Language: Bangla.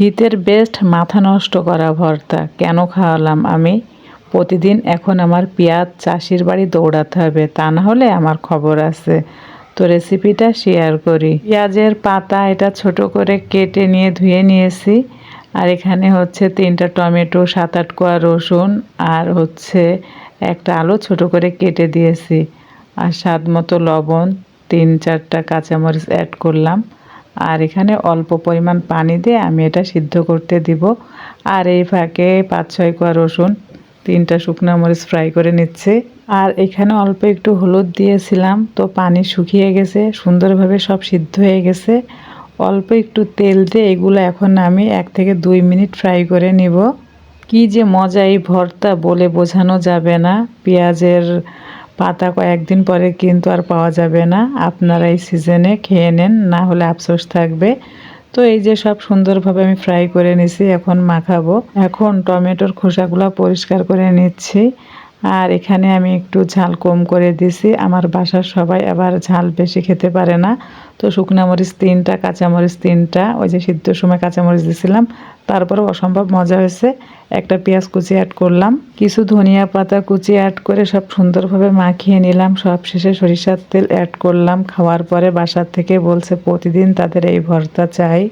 শীতের বেস্ট মাথা নষ্ট করা ভর্তা। কেন খাওয়ালাম আমি? প্রতিদিন এখন আমার পেঁয়াজ চাষির বাড়ি দৌড়াতে হবে, তা না হলে আমার খবর আছে। তো রেসিপিটা শেয়ার করি। পেঁয়াজের পাতা এটা ছোট করে কেটে নিয়ে ধুয়ে নিয়েছি। আর এখানে হচ্ছে তিনটা টমেটো সাত আট কোয়া রসুন আর হচ্ছে একটা আলু ছোট করে কেটে দিয়েছি। আর স্বাদ মতো লবণ তিন চারটা কাঁচামরিচ অ্যাড করলাম। আর এখানে অল্প পরিমাণ পানি দিয়ে আমি এটা সিদ্ধ করতে দিব। আর এই ফাঁকে পাঁচ ছয় কোয়া রসুন, তিনটা শুকনো মরিচ ফ্রাই করে নিচ্ছে। আর এখানে অল্প একটু হলুদ দিয়েছিলাম, তো পানি শুকিয়ে গেছে, সুন্দরভাবে সব সিদ্ধ হয়ে গেছে। অল্প একটু তেল দিয়ে এগুলো এখন আমি এক থেকে দুই মিনিট ফ্রাই করে নিব। কি যে মজা এই ভর্তা বলে বোঝানো যাবে না। পেঁয়াজের পাতা কয়েকদিন পরে কিন্তু আর পাওয়া যাবে না। আপনারা এই সিজনে খেয়ে নেন, না হলে আফসোস থাকবে। তো এই যে সব সুন্দরভাবে আমি ফ্রাই করে নিছি, এখন মাখাবো। এখন টমেটোর খোসাগুলো পরিষ্কার করে নিচ্ছি। আর এখানে আমি একটু ঝাল কম করে দিছি। আমার বাসার সবাই আবার ঝাল বেশি খেতে পারে না। তো শুকনো মরিচ তিনটা, কাঁচামরিচ তিনটা, ওই যে সিদ্ধ সময় কাঁচামরিচ দিছিলাম তারপরে অসম্ভব মজা হয়েছে। একটা পেঁয়াজ কুচি অ্যাড করলাম। কিছু ধনিয়া পাতা কুচি অ্যাড করে সব সুন্দরভাবে মাখিয়ে নিলাম। সব শেষে সরিষার তেল অ্যাড করলাম। খাওয়ার পরে বাসার থেকে বলছে, প্রতিদিন তাদের এই ভর্তা চাই।